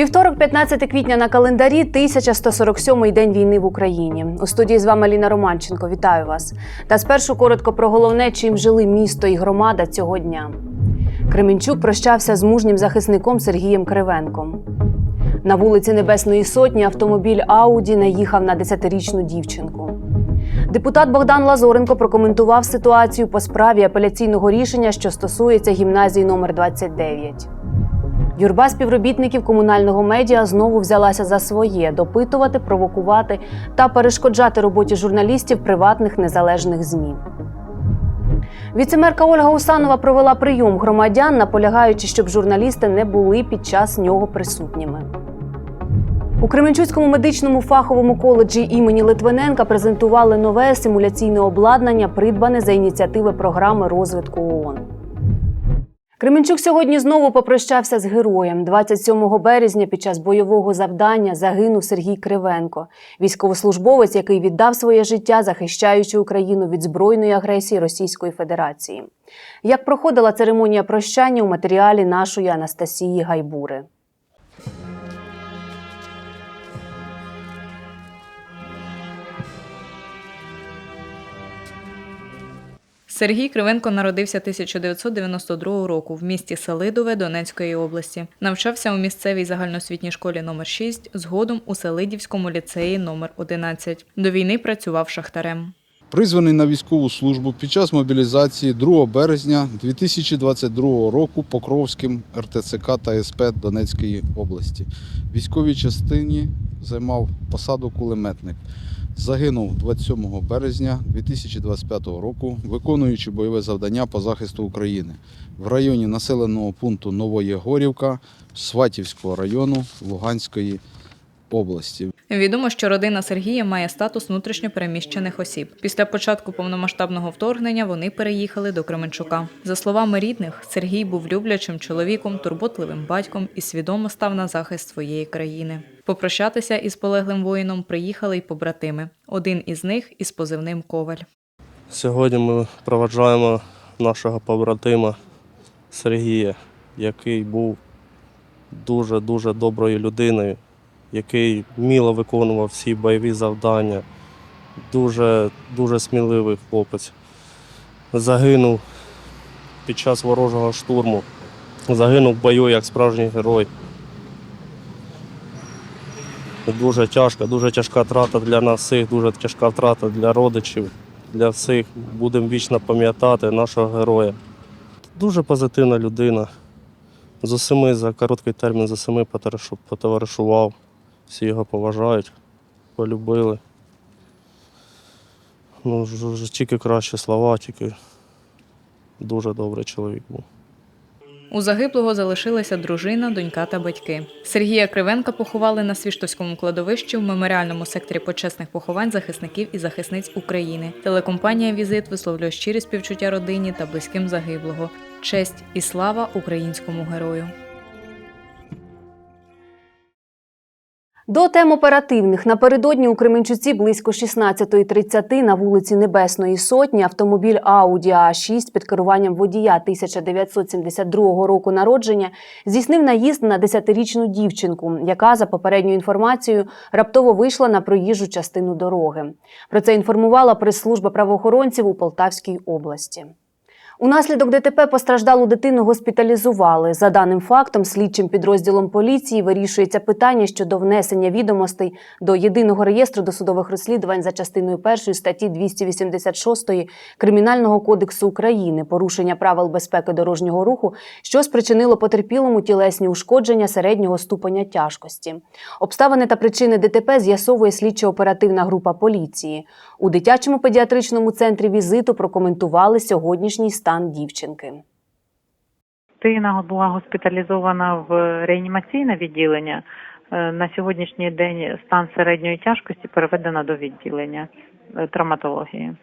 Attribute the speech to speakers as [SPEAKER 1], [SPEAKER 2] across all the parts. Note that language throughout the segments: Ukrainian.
[SPEAKER 1] Вівторок, 15 квітня на календарі, 1147-й день війни в Україні. У студії з вами Ліна Романченко. Вітаю вас. Та спершу коротко про головне, чим жили місто і громада цього дня. Кременчук прощався з мужнім захисником Сергієм Кривенком. На вулиці Небесної Сотні автомобіль Ауді наїхав на 10-річну дівчинку. Депутат Богдан Лазоренко прокоментував ситуацію по справі апеляційного рішення, що стосується гімназії номер 29. Юрба співробітників комунального медіа знову взялася за своє допитувати, провокувати та перешкоджати роботі журналістів приватних незалежних ЗМІ. Віцемерка Ольга Усанова провела прийом громадян, наполягаючи, щоб журналісти не були під час нього присутніми. У Кременчуцькому медичному фаховому коледжі імені Литвиненка презентували нове симуляційне обладнання, придбане за ініціативи програми розвитку ООН. Кременчук сьогодні знову попрощався з героєм. 27 березня під час бойового завдання загинув Сергій Кривенко, військовослужбовець, який віддав своє життя, захищаючи Україну від збройної агресії Російської Федерації. Як проходила церемонія прощання у матеріалі нашої Анастасії Гайбури?
[SPEAKER 2] Сергій Кривенко народився 1992 року в місті Селидове Донецької області. Навчався у місцевій загальноосвітній школі номер 6 згодом у Селидівському ліцеї номер 11 До війни працював шахтарем.
[SPEAKER 3] Призваний на військову службу під час мобілізації 2 березня 2022 року Покровським РТЦК та СП Донецької області. В військовій частині займав посаду кулеметник. Загинув 27 березня 2025 року, виконуючи бойове завдання по захисту України в районі населеного пункту Новоєгорівка Сватівського району Луганської області.
[SPEAKER 2] Відомо, що родина Сергія має статус внутрішньопереміщених осіб. Після початку повномасштабного вторгнення вони переїхали до Кременчука. За словами рідних, Сергій був люблячим чоловіком, турботливим батьком і свідомо став на захист своєї країни. Попрощатися із полеглим воїном приїхали й побратими. Один із них із позивним Коваль.
[SPEAKER 4] Сьогодні ми проваджаємо нашого побратима Сергія, який був дуже-дуже доброю людиною, який вміло виконував всі бойові завдання. Дуже, дуже сміливий хлопець. Загинув під час ворожого штурму. Загинув в бою як справжній герой. Дуже тяжка, дуже тяжка втрата для нас всіх, дуже тяжка втрата для родичів, для всіх. Будемо вічно пам'ятати нашого героя. Дуже позитивна людина. З усіми за короткий термін з усіми потоваришував. Всі його поважають, полюбили. Ну, тільки кращі слова, тільки дуже добрий чоловік був.
[SPEAKER 2] У загиблого залишилася дружина, донька та батьки. Сергія Кривенка поховали на Свіштовському кладовищі в меморіальному секторі почесних поховань захисників і захисниць України. Телекомпанія Візит висловлює щирі співчуття родині та близьким загиблого. Честь і слава українському герою.
[SPEAKER 1] До тем оперативних напередодні у Кременчуці близько 16.30 на вулиці Небесної Сотні автомобіль Audi A6 під керуванням водія 1972 року народження здійснив наїзд на 10-річну дівчинку, яка, за попередньою інформацією, раптово вийшла на проїжджу частину дороги. Про це інформувала прес-служба правоохоронців у Полтавській області. Унаслідок ДТП постраждалу дитину госпіталізували. За даним фактом, слідчим підрозділом поліції вирішується питання щодо внесення відомостей до єдиного реєстру досудових розслідувань за частиною першої статті 286 Кримінального кодексу України порушення правил безпеки дорожнього руху, що спричинило потерпілому тілесні ушкодження середнього ступеня тяжкості. Обставини та причини ДТП з'ясовує слідчо-оперативна група поліції. У дитячому педіатричному центрі візиту прокоментували сьогоднішній стан дівчинки.
[SPEAKER 5] Дитина була госпіталізована в реанімаційне відділення. Е, На сьогоднішній день стан середньої тяжкості переведено до відділення е, травматології.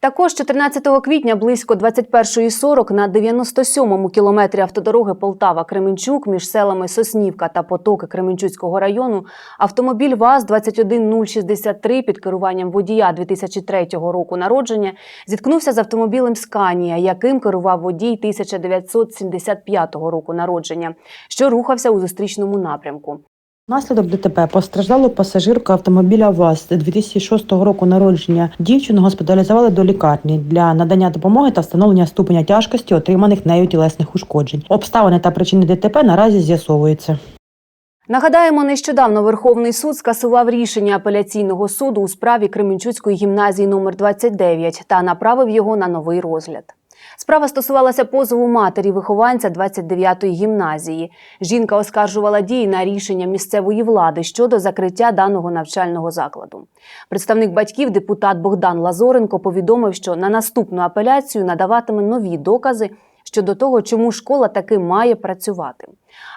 [SPEAKER 1] Також 14 квітня близько 21.40 на 97-му кілометрі автодороги Полтава-Кременчук між селами Соснівка та Потоки Кременчуцького району автомобіль ВАЗ-21063 під керуванням водія 2003 року народження зіткнувся з автомобілем Сканія, яким керував водій 1975 року народження, що рухався у зустрічному напрямку.
[SPEAKER 6] Внаслідок ДТП постраждалу пасажирку автомобіля ВАЗ 2006 року народження. Дівчину госпіталізували до лікарні для надання допомоги та встановлення ступеня тяжкості отриманих нею тілесних ушкоджень. Обставини та причини ДТП наразі з'ясовуються.
[SPEAKER 1] Нагадаємо, нещодавно Верховний суд скасував рішення апеляційного суду у справі Кременчуцької гімназії номер 29 та направив його на новий розгляд. Справа стосувалася позову матері вихованця 29-ї гімназії. Жінка оскаржувала дії на рішення місцевої влади щодо закриття даного навчального закладу. Представник батьків, депутат Богдан Лазоренко, повідомив, що на наступну апеляцію надаватиме нові докази щодо того, чому школа таки має працювати.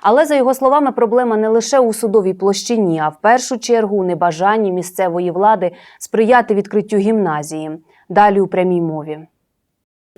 [SPEAKER 1] Але за його словами, проблема не лише у судовій площині, а в першу чергу у небажанні місцевої влади сприяти відкриттю гімназії. Далі у прямій мові.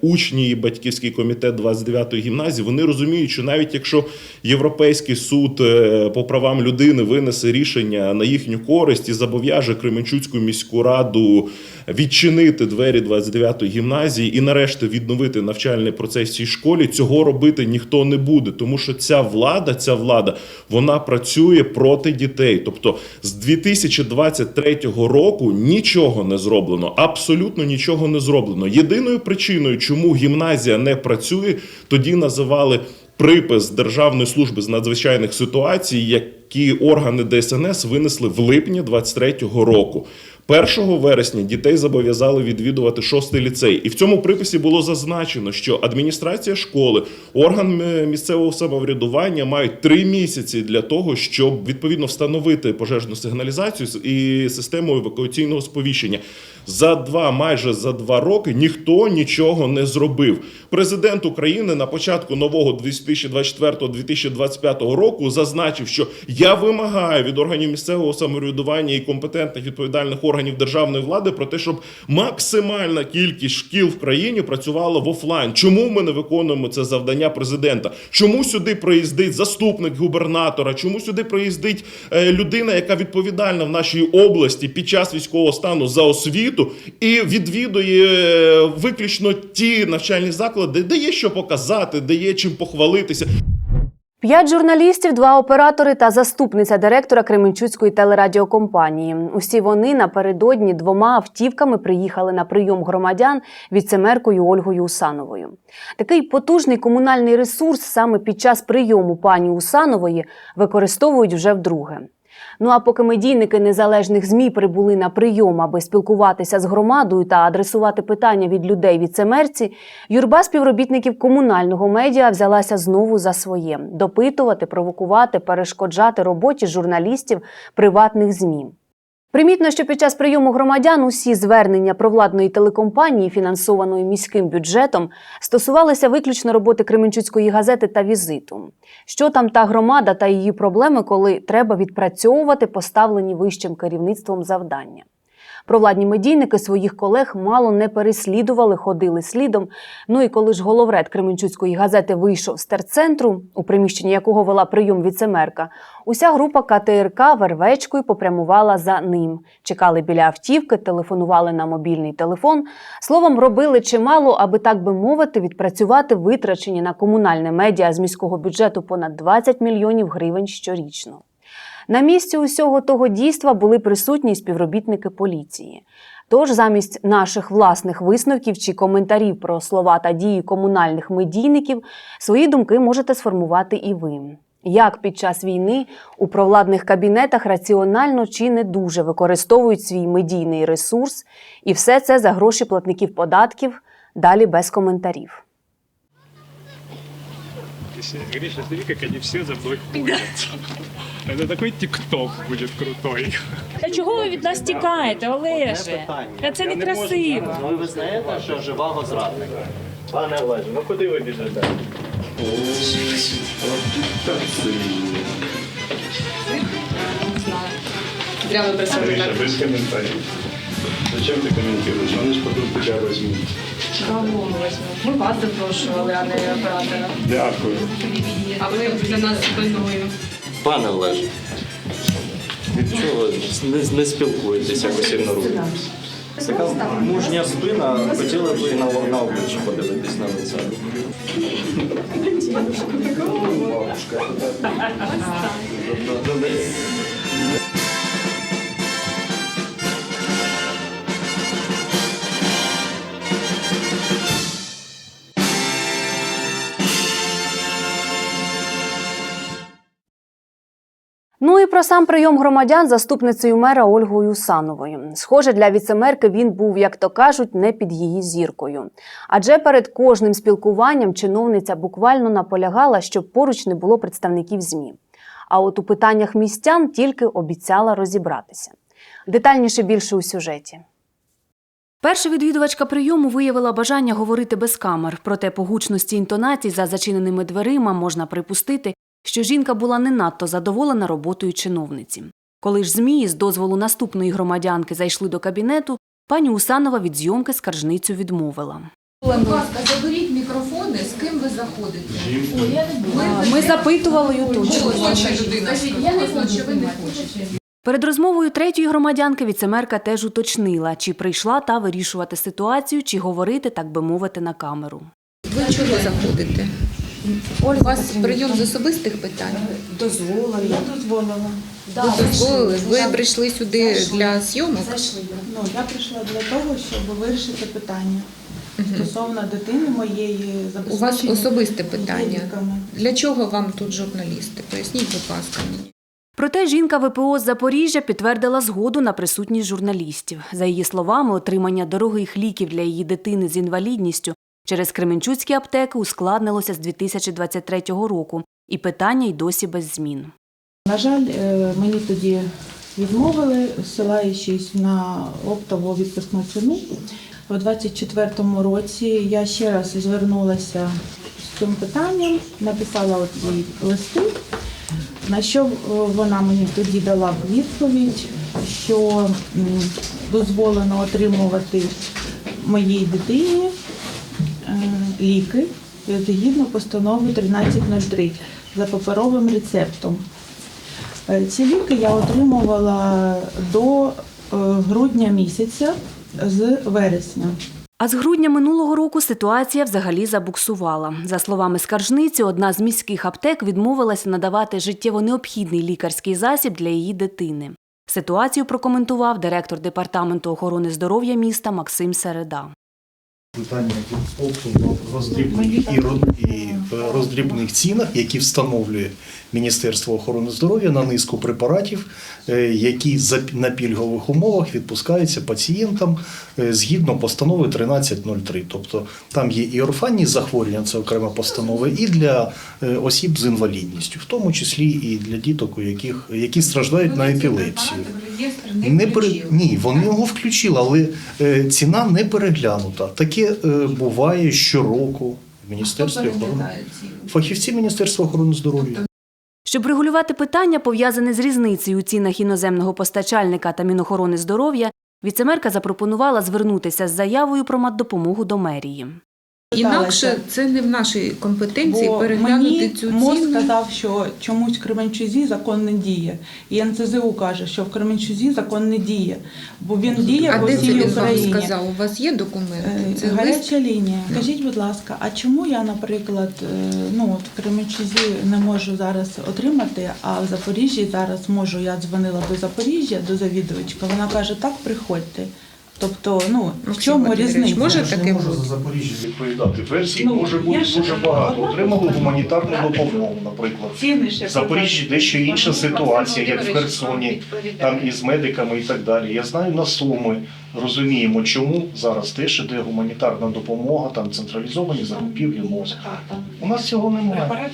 [SPEAKER 7] Учні і батьківський комітет 29-ї гімназії вони розуміють, що навіть якщо Європейський суд е, по правам людини винесе рішення на їхню користь і зобов'яже Кременчуцьку міську раду відчинити двері 29-ї гімназії і нарешті відновити навчальний процес цій школі, цього робити ніхто не буде, тому що ця влада, ця влада, вона працює проти дітей. Тобто з 2023 року нічого не зроблено, абсолютно нічого не зроблено. Єдиною причиною, чому гімназія не працює, тоді називали припис Державної служби з надзвичайних ситуацій, які органи ДСНС винесли в липні 2023 року. 1 вересня дітей зобов'язали відвідувати шостий ліцей, і в цьому приписі було зазначено, що адміністрація школи, орган місцевого самоврядування мають три місяці для того, щоб відповідно встановити пожежну сигналізацію і систему евакуаційного сповіщення. За два майже за два роки ніхто нічого не зробив. Президент України на початку нового 2024-2025 року зазначив, що я вимагаю від органів місцевого самоврядування і компетентних відповідальних органів державної влади про те, щоб максимальна кількість шкіл в країні працювала в офлайн. Чому ми не виконуємо це завдання президента? Чому сюди приїздить заступник губернатора? Чому сюди приїздить е, людина, яка відповідальна в нашій області під час військового стану за освіту і відвідує е, виключно ті навчальні заклади, де є що показати, де є чим похвалитися.
[SPEAKER 1] П'ять журналістів, два оператори та заступниця директора Кременчуцької телерадіокомпанії. Усі вони напередодні двома автівками приїхали на прийом громадян віцемеркою Ольгою Усановою. Такий потужний комунальний ресурс саме під час прийому пані Усанової використовують вже вдруге. Ну а поки медійники незалежних ЗМІ прибули на прийом, аби спілкуватися з громадою та адресувати питання від людей віцемерці, юрба співробітників комунального медіа взялася знову за своє допитувати, провокувати, перешкоджати роботі журналістів приватних ЗМІ. Примітно, що під час прийому громадян усі звернення провладної телекомпанії, фінансованої міським бюджетом, стосувалися виключно роботи Кременчуцької газети та візиту. Що там та громада та її проблеми, коли треба відпрацьовувати поставлені вищим керівництвом завдання. Провладні медійники своїх колег мало не переслідували, ходили слідом. Ну і коли ж головред Кременчуцької газети вийшов з терцентру, у приміщенні якого вела прийом віцемерка, уся група КТРК вервечкою попрямувала за ним. Чекали біля автівки, телефонували на мобільний телефон. Словом, робили чимало, аби так би мовити, відпрацювати витрачені на комунальне медіа з міського бюджету понад 20 мільйонів гривень щорічно. На місці усього того дійства були присутні співробітники поліції. Тож замість наших власних висновків чи коментарів про слова та дії комунальних медійників свої думки можете сформувати і ви. Як під час війни у провладних кабінетах раціонально чи не дуже використовують свій медійний ресурс, і все це за гроші платників податків, далі без коментарів.
[SPEAKER 8] Если, Гриша, смотри, как они все за. Это такой тикток будет крутой.
[SPEAKER 9] Та чого ви від нас тікаєте, Олеже? Та це не красиво.
[SPEAKER 4] Ви визнаєте, що живого зрадника? Пане Олеже, ну куди ви біжите?
[SPEAKER 8] Гриша, без комментариев. Зачем ты комментируешь? Они же потом тебя возьмут.
[SPEAKER 10] Ми вас запрошували, а не оператора.
[SPEAKER 8] Дякую.
[SPEAKER 10] А ви для нас спиною.
[SPEAKER 4] Пане Олеже, від чого не, не спілкуєтесь якось ігноруєте? Така мужня спина, хотіла б і на, на обличчя подивитись на лице.
[SPEAKER 1] Ну про сам прийом громадян заступницею мера Ольгою Усановою. Схоже, для віцемерки він був, як то кажуть, не під її зіркою. Адже перед кожним спілкуванням чиновниця буквально наполягала, щоб поруч не було представників ЗМІ. А от у питаннях містян тільки обіцяла розібратися. Детальніше більше у сюжеті. Перша відвідувачка прийому виявила бажання говорити без камер, проте по гучності інтонацій за зачиненими дверима можна припустити, що жінка була не надто задоволена роботою чиновниці. Коли ж ЗМІ з дозволу наступної громадянки зайшли до кабінету, пані Усанова від зйомки скаржницю відмовила.
[SPEAKER 11] Будь ласка, заберіть мікрофони, з ким ви заходите. Буду.
[SPEAKER 1] Ми запитували її точно.
[SPEAKER 11] Я не хочу, ви не хочете.
[SPEAKER 1] Перед розмовою третьої громадянки віцемерка теж уточнила, чи прийшла та вирішувати ситуацію, чи говорити, так би мовити, на камеру.
[SPEAKER 11] Ви чого заходите? У вас прийом з особистих питань?
[SPEAKER 6] Дозволила, я дозволила.
[SPEAKER 11] Ви дозволили? Ви прийшли сюди для зйомок?
[SPEAKER 12] Ну, я прийшла для того, щоб вирішити питання стосовно дитини моєї
[SPEAKER 11] У вас особисте питання.
[SPEAKER 12] ліками.
[SPEAKER 11] Для чого вам тут журналісти? Поясніть, будь ласка, мені.
[SPEAKER 1] Проте жінка ВПО з Запоріжжя підтвердила згоду на присутність журналістів. За її словами, отримання дорогих ліків для її дитини з інвалідністю через Кременчуцькі аптеки ускладнилося з 2023 року, і питання й досі без змін.
[SPEAKER 12] На жаль, е, мені тоді відмовили, ссилаючись на оптову відпускну ціну. У 2024 році я ще раз звернулася з цим питанням, написала от листи, на що е, вона мені тоді дала відповідь, що дозволено отримувати моїй дитині ліки згідно постанови 1303 за паперовим рецептом. Е, Ці ліки я отримувала до е, грудня місяця з вересня.
[SPEAKER 1] А з грудня минулого року ситуація взагалі забуксувала. За словами скаржниці, одна з міських аптек відмовилася надавати життєво необхідний лікарський засіб для її дитини. Ситуацію прокоментував директор департаменту охорони здоров'я міста Максим Середа.
[SPEAKER 13] Питання опту роздрібних і, в роздрібних цінах, які встановлює Міністерство охорони здоров'я на низку препаратів, е, які на пільгових умовах відпускаються пацієнтам е, згідно постанови 1303. Тобто там є і орфанні захворювання, це окрема постанова, і для е, осіб з інвалідністю, в тому числі і для діток, у яких які страждають на епілепсію. Не пере... Ні, вони його включили, але ціна не переглянута. Таке е, буває щороку в Міністерстві охорони. Фахівці Міністерства охорони здоров'я.
[SPEAKER 1] Щоб регулювати питання, пов'язане з різницею у цінах іноземного постачальника та Мінохорони здоров'я, віцемерка запропонувала звернутися з заявою про матдопомогу до мерії.
[SPEAKER 11] Інакше це не в нашій компетенції
[SPEAKER 12] Бо
[SPEAKER 11] переглянути
[SPEAKER 12] мені
[SPEAKER 11] цю
[SPEAKER 12] МОЗ
[SPEAKER 11] ціну.
[SPEAKER 12] сказав, що чомусь в Кременчузі закон не діє. І НЦЗУ каже, що в Кременчузі закон не діє, бо він діє
[SPEAKER 11] А
[SPEAKER 12] по
[SPEAKER 11] де це
[SPEAKER 12] всій
[SPEAKER 11] він вам сказав? У вас є документ?
[SPEAKER 12] Е,
[SPEAKER 11] Це лист?
[SPEAKER 12] Гаряча лінія. Кажіть, будь ласка, а чому я, наприклад, е, ну от в Кременчузі не можу зараз отримати, а в Запоріжжі зараз можу. Я дзвонила до Запоріжжя, до завідувачка. Вона каже, так приходьте. Тобто, ну в чому різниця?
[SPEAKER 11] може
[SPEAKER 13] Я
[SPEAKER 11] таке
[SPEAKER 13] не можу
[SPEAKER 11] бути?
[SPEAKER 13] за Запоріжжя відповідати. Версій
[SPEAKER 12] Ну,
[SPEAKER 13] може бути
[SPEAKER 12] я ж-
[SPEAKER 13] дуже багато. Отримали гуманітарну допомогу, наприклад.
[SPEAKER 12] Ціни ще
[SPEAKER 13] В Запоріжжі дещо інша ситуація, як в Херсоні, там із медиками і так далі. Я знаю на суми, розуміємо, чому зараз теж іде гуманітарна допомога, там централізовані закупівлі МОЗ. У нас цього немає.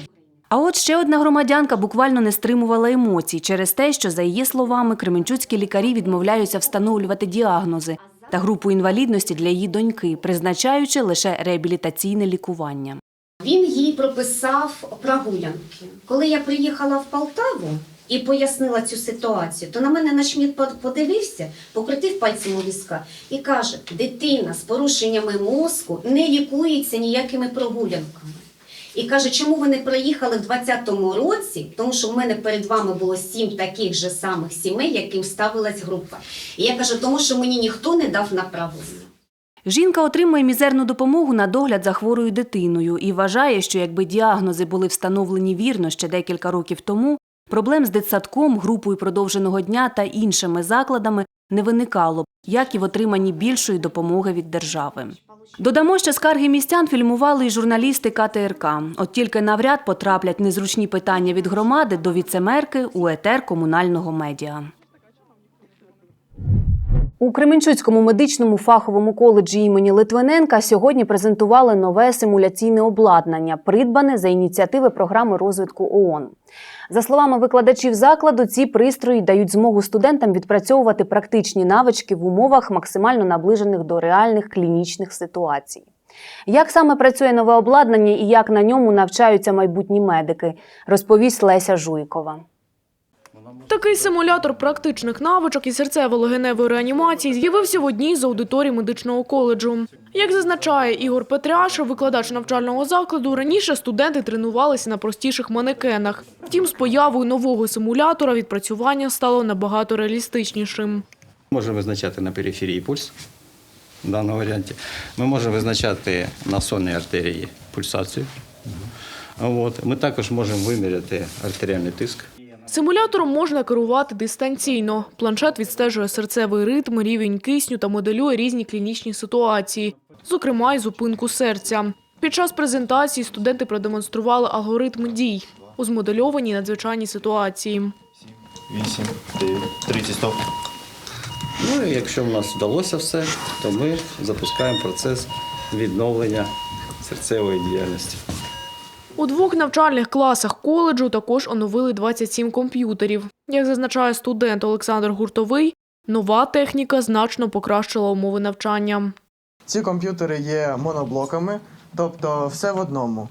[SPEAKER 1] А от ще одна громадянка буквально не стримувала емоцій через те, що, за її словами, кременчуцькі лікарі відмовляються встановлювати діагнози та групу інвалідності для її доньки, призначаючи лише реабілітаційне лікування.
[SPEAKER 14] Він їй прописав прогулянки. Коли я приїхала в Полтаву, і пояснила цю ситуацію, то на мене начміт подивився, покрутив пальцем у візка і каже: дитина з порушеннями мозку не лікується ніякими прогулянками. І каже, чому ви не приїхали в 20-му році, тому що в мене перед вами було сім таких же самих сімей, яким ставилась група. І я кажу, тому що мені ніхто не дав направлення.
[SPEAKER 1] Жінка отримує мізерну допомогу на догляд за хворою дитиною і вважає, що якби діагнози були встановлені вірно ще декілька років тому, проблем з дитсадком, групою продовженого дня та іншими закладами не виникало б, як і в отриманні більшої допомоги від держави. Додамо, що скарги містян фільмували й журналісти КТРК. От тільки навряд потраплять незручні питання від громади до віцемерки у етер комунального медіа. У Кременчуцькому медичному фаховому коледжі імені Литвиненка сьогодні презентували нове симуляційне обладнання, придбане за ініціативи програми розвитку ООН. За словами викладачів закладу, ці пристрої дають змогу студентам відпрацьовувати практичні навички в умовах максимально наближених до реальних клінічних ситуацій. Як саме працює нове обладнання і як на ньому навчаються майбутні медики, розповість Леся Жуйкова.
[SPEAKER 15] Такий симулятор практичних навичок і серцево-легеневої реанімації з'явився в одній з аудиторій медичного коледжу. Як зазначає Ігор Петряш, викладач навчального закладу, раніше студенти тренувалися на простіших манекенах. Втім, з появою нового симулятора відпрацювання стало набагато реалістичнішим.
[SPEAKER 16] Можемо визначати на периферії пульс в даному варіанті. Ми можемо визначати на сонній артерії пульсацію. От. Ми також можемо виміряти артеріальний тиск.
[SPEAKER 15] Симулятором можна керувати дистанційно. Планшет відстежує серцевий ритм, рівень кисню та моделює різні клінічні ситуації, зокрема й зупинку серця. Під час презентації студенти продемонстрували алгоритм дій у змодельованій надзвичайній ситуації.
[SPEAKER 16] 8, 9, 30, стоп. Ну і якщо в нас вдалося все, то ми запускаємо процес відновлення серцевої діяльності.
[SPEAKER 15] У двох навчальних класах коледжу також оновили 27 комп'ютерів. Як зазначає студент Олександр Гуртовий, нова техніка значно покращила умови навчання.
[SPEAKER 17] Ці комп'ютери є моноблоками, тобто все в одному.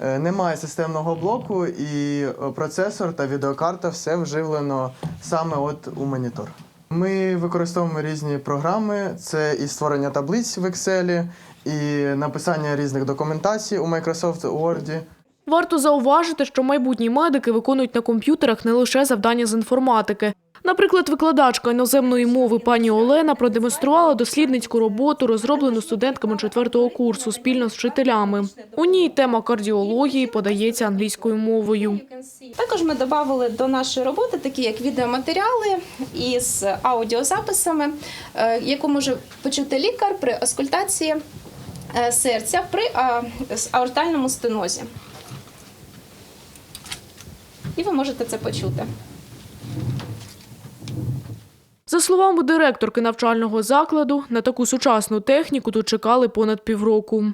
[SPEAKER 17] Е, Немає системного блоку, і е, процесор та відеокарта все вживлено саме от у монітор. Ми використовуємо різні програми: це і створення таблиць в Excel, і написання різних документацій у Microsoft Word.
[SPEAKER 15] Варто зауважити, що майбутні медики виконують на комп'ютерах не лише завдання з інформатики. Наприклад, викладачка іноземної мови пані Олена продемонструвала дослідницьку роботу, розроблену студентками четвертого курсу спільно з вчителями. У ній тема кардіології подається англійською мовою.
[SPEAKER 18] Також ми додали до нашої роботи такі як відеоматеріали із аудіозаписами, е, яку може почути лікар при аскультації е, серця при аортальному стенозі. І ви можете це почути.
[SPEAKER 15] За словами директорки навчального закладу, на таку сучасну техніку тут чекали понад півроку.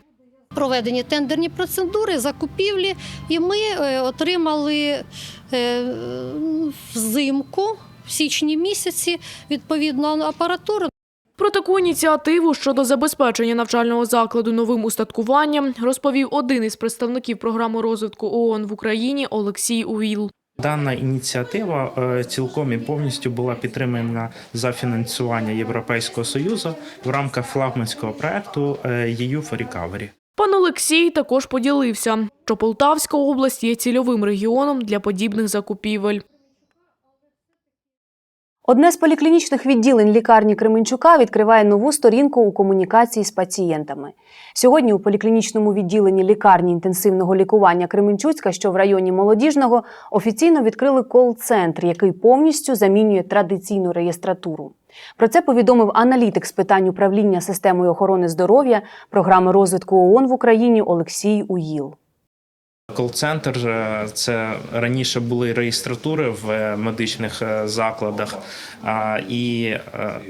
[SPEAKER 19] Проведені тендерні процедури, закупівлі, і ми е, отримали е, взимку, в січні місяці, відповідну апаратуру.
[SPEAKER 15] Про таку ініціативу щодо забезпечення навчального закладу новим устаткуванням розповів один із представників програми розвитку ООН в Україні Олексій Увіл.
[SPEAKER 20] Дана ініціатива е, цілком і повністю була підтримана за фінансування Європейського союзу в рамках флагманського проекту е, EU for Recovery.
[SPEAKER 15] Пан Олексій також поділився, що Полтавська область є цільовим регіоном для подібних закупівель.
[SPEAKER 1] Одне з поліклінічних відділень лікарні Кременчука відкриває нову сторінку у комунікації з пацієнтами. Сьогодні у поліклінічному відділенні лікарні інтенсивного лікування Кременчуцька, що в районі Молодіжного, офіційно відкрили кол-центр, який повністю замінює традиційну реєстратуру. Про це повідомив аналітик з питань управління системою охорони здоров'я програми розвитку ООН в Україні Олексій Уїл.
[SPEAKER 20] Кол-центр це раніше були реєстратури в е, медичних е, закладах, і е,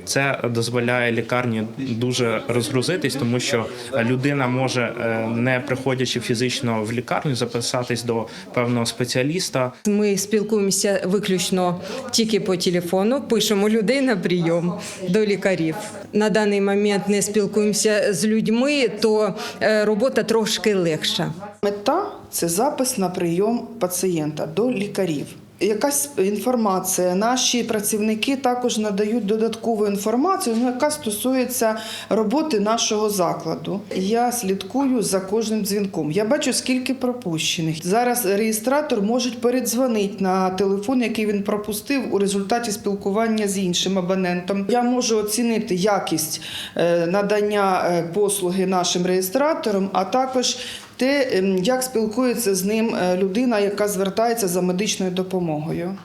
[SPEAKER 20] це дозволяє лікарні дуже розгрузитись, тому що людина може, не приходячи фізично в лікарню, записатись до певного спеціаліста.
[SPEAKER 21] Ми спілкуємося виключно тільки по телефону, пишемо людей на прийом до лікарів. На даний момент не спілкуємося з людьми, то робота трошки легша.
[SPEAKER 22] Мета це запис на прийом пацієнта до лікарів.
[SPEAKER 23] якась інформація. Наші працівники також надають додаткову інформацію, ну, яка стосується роботи нашого закладу. Я слідкую за кожним дзвінком. Я бачу, скільки пропущених. Зараз реєстратор може передзвонити на телефон, який він пропустив у результаті спілкування з іншим абонентом. Я можу оцінити якість е, надання е, послуги нашим реєстраторам, а також те, ем, як спілкується з ним е, людина, яка звертається за медичною допомогою.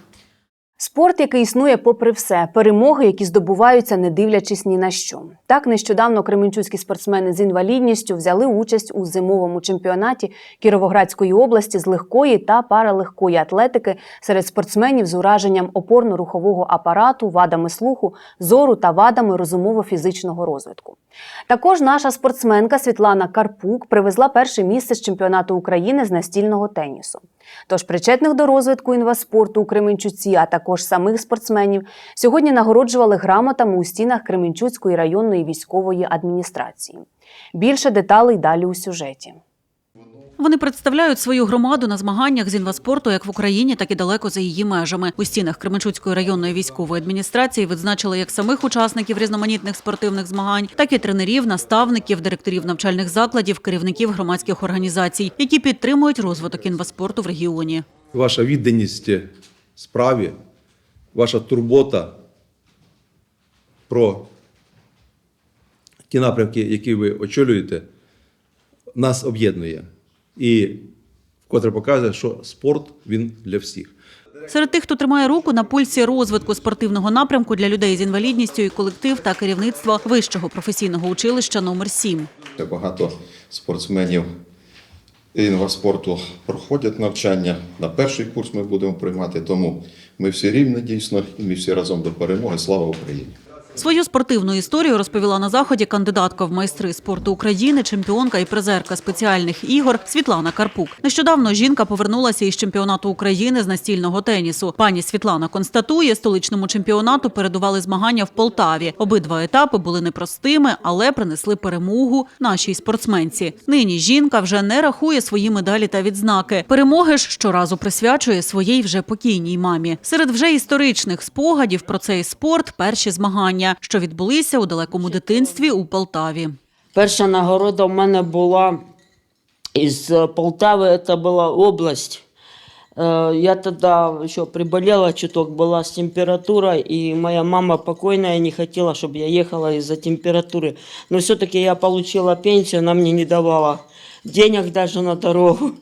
[SPEAKER 1] Спорт, який існує попри все, перемоги, які здобуваються, не дивлячись ні на що. Так нещодавно кременчуцькі спортсмени з інвалідністю взяли участь у зимовому чемпіонаті Кіровоградської області з легкої та паралегкої атлетики серед спортсменів з ураженням опорно-рухового апарату, вадами слуху, зору та вадами розумово-фізичного розвитку. Також наша спортсменка Світлана Карпук привезла перше місце з чемпіонату України з настільного тенісу. Тож причетних до розвитку інваспорту у Кременчуці, а також самих спортсменів, сьогодні нагороджували грамотами у стінах Кременчуцької районної військової адміністрації. Більше деталей далі у сюжеті.
[SPEAKER 22] Вони представляють свою громаду на змаганнях з інваспорту як в Україні, так і далеко за її межами. У стінах Кременчуцької районної військової адміністрації відзначили як самих учасників різноманітних спортивних змагань, так і тренерів, наставників, директорів навчальних закладів, керівників громадських організацій, які підтримують розвиток інваспорту в регіоні.
[SPEAKER 24] Ваша відданість справі, ваша турбота про ті напрямки, які ви очолюєте, нас об'єднує. І вкотре показує, що спорт він для всіх.
[SPEAKER 22] Серед тих, хто тримає руку на пульсі розвитку спортивного напрямку для людей з інвалідністю, і колектив та керівництво вищого професійного училища номер 7
[SPEAKER 25] Багато спортсменів інваспорту проходять навчання. На перший курс ми будемо приймати, тому ми всі рівні дійсно, і ми всі разом до перемоги. Слава Україні!
[SPEAKER 22] Свою спортивну історію розповіла на заході кандидатка в майстри спорту України, чемпіонка і призерка спеціальних ігор Світлана Карпук. Нещодавно жінка повернулася із чемпіонату України з настільного тенісу. Пані Світлана констатує, столичному чемпіонату передували змагання в Полтаві. Обидва етапи були непростими, але принесли перемогу нашій спортсменці. Нині жінка вже не рахує свої медалі та відзнаки. Перемоги ж щоразу присвячує своїй вже покійній мамі. Серед вже історичних спогадів про цей спорт перші змагання, що відбулися у далекому дитинстві у Полтаві.
[SPEAKER 26] Перша нагорода в мене була із е, Полтави, це була область. Э, Я тогда еще приболела чуток, была с температурой, и моя мама покойная не хотела, чтобы я ехала из-за температуры. Но все-таки я получила пенсию, она мне не давала денег даже на дорогу.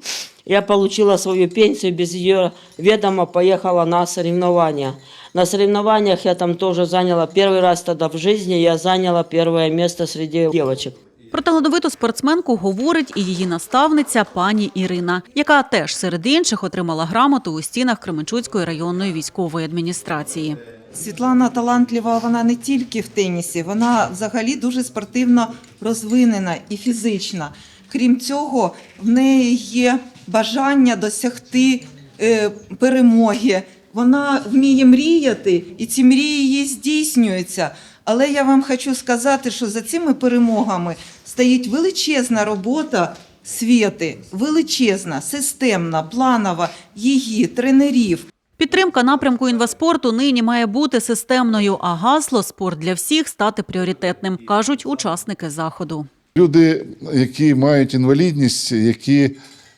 [SPEAKER 26] Я получила свою пенсию, без ее ведома поехала на соревнования. На соревнованиях я там тоже заняла, первый раз тогда в жизни я заняла первое место среди девочек.
[SPEAKER 22] Про талановиту спортсменку говорить і її наставниця пані Ірина, яка теж серед інших отримала грамоту у стінах Кременчуцької районної військової адміністрації.
[SPEAKER 27] Світлана талантлива, вона не тільки в тенісі, вона взагалі дуже спортивно розвинена і фізична. Крім цього, в неї є бажання досягти е, перемоги. Вона вміє мріяти, і ці мрії їй здійснюються. Але я вам хочу сказати, що за цими перемогами стоїть величезна робота світи, величезна, системна, планова її, тренерів.
[SPEAKER 22] Підтримка напрямку інваспорту нині має бути системною, а гасло спорт для всіх стати пріоритетним, кажуть учасники заходу.
[SPEAKER 28] Люди, які мають інвалідність, які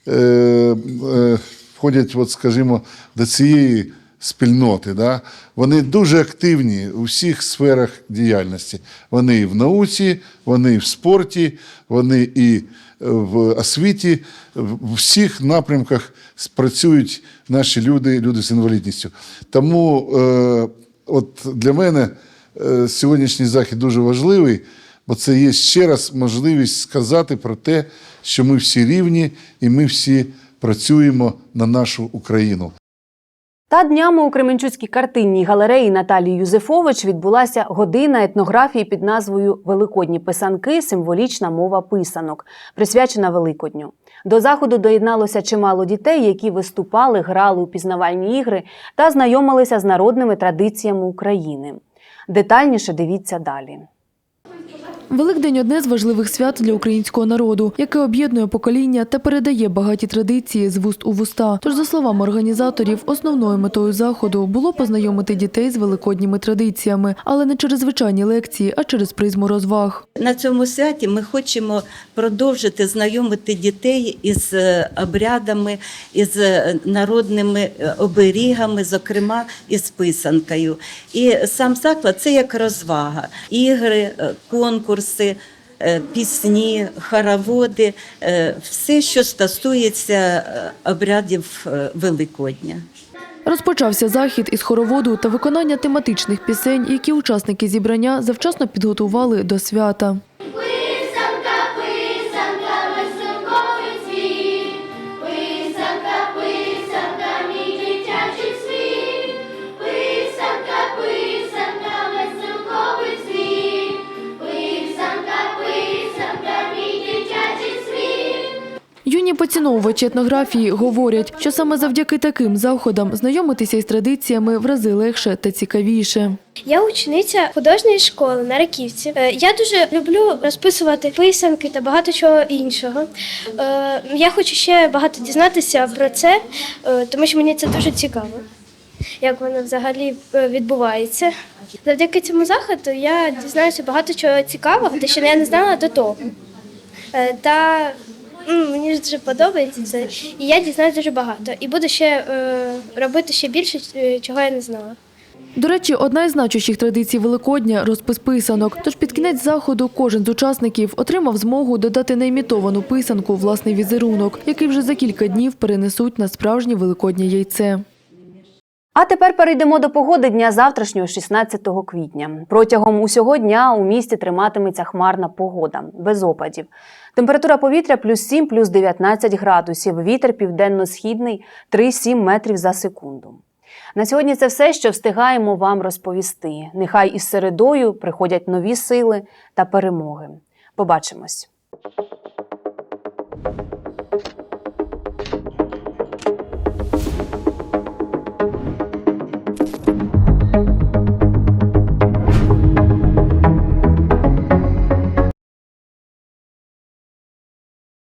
[SPEAKER 28] е, е, входять, от, скажімо, до цієї спільноти, да, вони дуже активні у всіх сферах діяльності. Вони і в науці, вони і в спорті, вони і в освіті, в всіх напрямках працюють наші люди, люди з інвалідністю. Тому е, от для мене е, сьогоднішній захід дуже важливий, бо це є ще раз можливість сказати про те, що ми всі рівні і ми всі працюємо на нашу Україну.
[SPEAKER 1] Та днями у Кременчуцькій картинній галереї Наталії Юзефович відбулася година етнографії під назвою Великодні писанки символічна мова писанок, присвячена Великодню. До заходу доєдналося чимало дітей, які виступали, грали у пізнавальні ігри та знайомилися з народними традиціями України. Детальніше дивіться далі.
[SPEAKER 29] Великдень одне з важливих свят для українського народу, яке об'єднує покоління та передає багаті традиції з вуст у вуста. Тож, за словами організаторів, основною метою заходу було познайомити дітей з великодніми традиціями, але не через звичайні лекції, а через призму розваг.
[SPEAKER 30] На цьому святі ми хочемо продовжити знайомити дітей із е, обрядами, із е, народними е, оберігами, зокрема із писанкою. І сам заклад це як розвага, ігри, е, конкурси. е, Пісні, хороводи, е, все, що стосується е, обрядів Великодня.
[SPEAKER 29] Розпочався захід із хороводу та виконання тематичних пісень, які учасники зібрання завчасно підготували до свята. Поціновувачі етнографії говорять, що саме завдяки таким заходам знайомитися із традиціями в рази легше та цікавіше.
[SPEAKER 31] Я учениця художньої школи на Раківці. Е, Я дуже люблю розписувати писанки та багато чого іншого. Е, Я хочу ще багато дізнатися про це, е, тому що мені це дуже цікаво, як воно взагалі відбувається. Завдяки цьому заходу я дізнаюся багато чого цікавого, те, що я не знала до того. Та мені дуже подобається це, і я дізнаюся дуже багато. І буду ще е, робити ще більше, е, чого я не знала.
[SPEAKER 29] До речі, одна із значущих традицій Великодня розпис писанок. Тож під кінець заходу кожен з учасників отримав змогу додати на імітовану писанку власний візерунок, який вже за кілька днів перенесуть на справжнє великоднє яйце.
[SPEAKER 1] А тепер перейдемо до погоди дня завтрашнього, 16 квітня. Протягом усього дня у місті триматиметься хмарна погода, без опадів. Температура повітря плюс 7, плюс 19 градусів, вітер південно-східний 3-7 метрів за секунду. На сьогодні це все, що встигаємо вам розповісти. Нехай із середою приходять нові сили та перемоги. Побачимось!